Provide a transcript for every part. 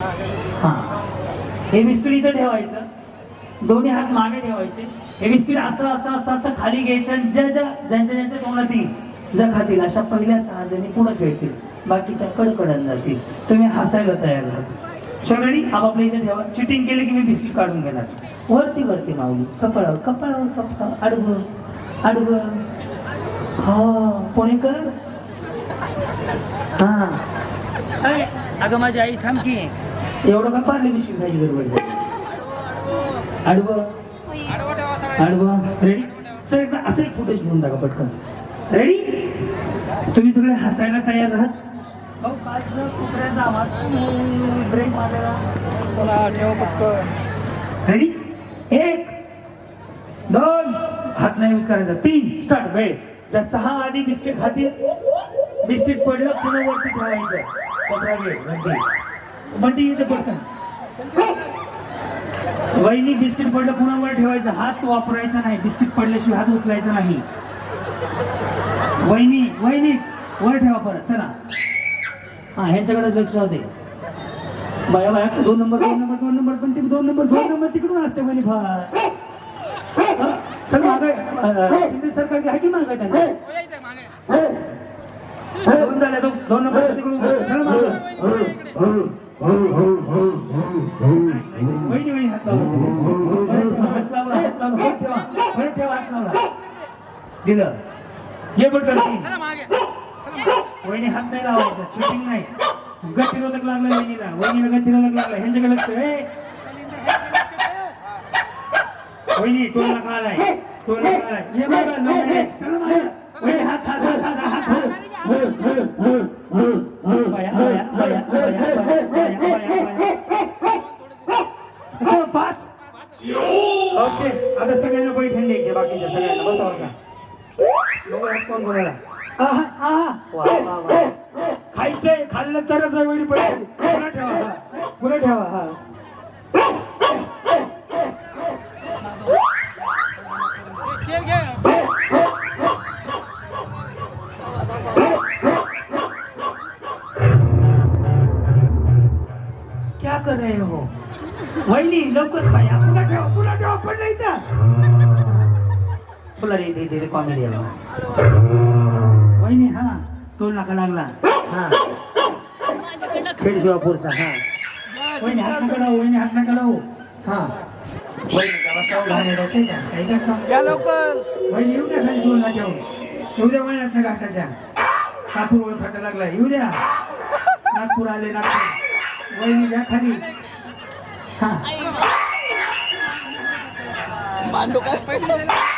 हा. हे बिस्किट इथं ठेवायचं. दोन्ही हात मागे ठेवायचे. हे बिस्किट असं असं असं असं खाली घ्यायचं ज्या ज्या ज्यांच्या ज्यांच्या तोंडात येईल ज्या खातील अशा पहिल्या सहा जणी खेळतील. बाकीच्या कडकडन जातील. तुम्ही हसायला तयार राहतो शेवटी आपापल्या इथे ठेवा. चिटिंग केली की मी बिस्किट काढून घेणार. वरती वरती मावली कपाळावर कपाळावर कपाळावर. आडवं आडवं हा. पुणेकर हा. अगं माझी आई थांबकी एवढं का पार्ले बिस्किट खायची गडबड झाली? आडवं? आडवं? रेडी सर एकदा असं एक फुटेज घेऊन टाका पटकन. रेडी तुम्ही सगळे हसायला तयार आहात? ब्रेक ठेव पटकन. रेडी एक दोन. हात नाही यूज करायचा. तीन. स्टार्ट वेळ. ज्या सहा आधी बिस्किट खातील बिस्किट पडलं पुन्हा वरती ठेवायचं. बंटी बंटी पटकन. वहिनी बिस्किट पडलं पुन्हा वर ठेवायचं. हात वापरायचा नाही. बिस्किट पडल्याशिवाय हात उचलायचा नाही. वहिनी वहिनी वर ठेवा परत. चला. हा ह्यांच्याकडेच लक्ष होते बाया बाया दोन नंबर दोन नंबर दोन नंबर पण ती दोन नंबर दोन नंबर तिकडून असते वहिनी फार. चल मागाय शिंदे सरकार आहे की मागाय त्यांना दोन झाले दोन नंबर तिकडून चल मागा. वहिनी वहिनी हात लावला परत ठेवा, हात लावला हात लावला परत ठेवा परत ठेवा हात लावला दिलं घे पटकन तीन वहिनी हात नाही लावायचा चिटिंग नाही गतिरोधक लागला वहिनीला वहिनीला गतिरोधक लागला ह्यांच्याकडे लक्ष ए वहिनी टोलला नका आलाय टोल नका आलाय हे बघा नंबर वहिनी हात हात हात हात हात हात कोण कोणाला आहा आहा वा वा वा खायचंय खाल्लं तरच वहिनी पैसे. पुन्हा ठेवा हा. पुन्हा ठेवा हा. क्या कर रहे हो? वहिनी लवकर पाया पुन्हा ठेवा पुन्हा ठेवा पडलं इथं बोला रे दे कॉमेडी वहिनी हा टोल नाका लागला. हा. खेड शिवापूरचा हा. वहिनी हात नका लावू वहिनी हात नका लावू. हा. वहिनी येऊ द्या खाली येऊ द्या वळणात ना घाटाच्या. कापूर वळ फाटा लागला. येऊ द्या. नागपूर आले नागपूर. वहिनी द्या खाली. हा. बांधू काय?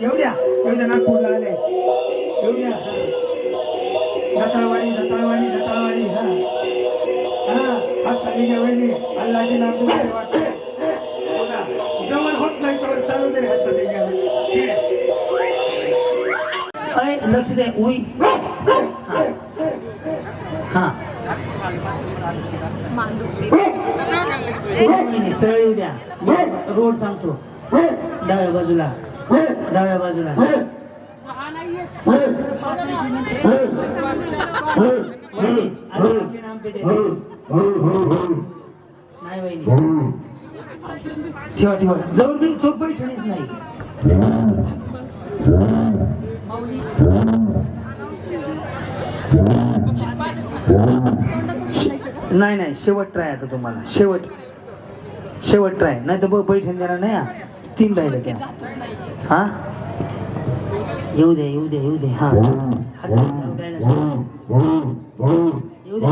येऊ द्या येऊ द्या नागपूरला आले. येऊ द्या. दताळवाडी दताळवाडी दताळवाडी हा. हा हात खाली घ्या वहिनी. अल्लाची नागपूर वाटते जवळ होत नाही तर चालू दे ह्याचं ते घ्या. अरे लक्ष द्या उई. हा. हा. सरळ येऊ द्या. मी रोड सांगतो. डाव्या बाजूला. डाव्या बाजूला. नाही वहिनी. ठेवा ठेवा. जवळ मी तो पैठणीच नाही. नाही नाही. शेवट ट्राय आता तुम्हाला. शेवट. शेवट ट्राय नाही तर पैठण देणार नाही हा. तीन राहिलं त्या. हा? येऊ दे येऊ दे येऊ दे. हा येऊ दे.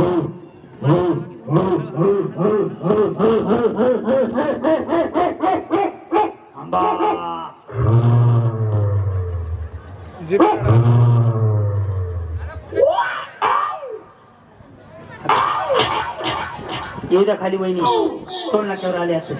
येऊ द्या खाली वहिनी. सोड नाक्यावर आले आता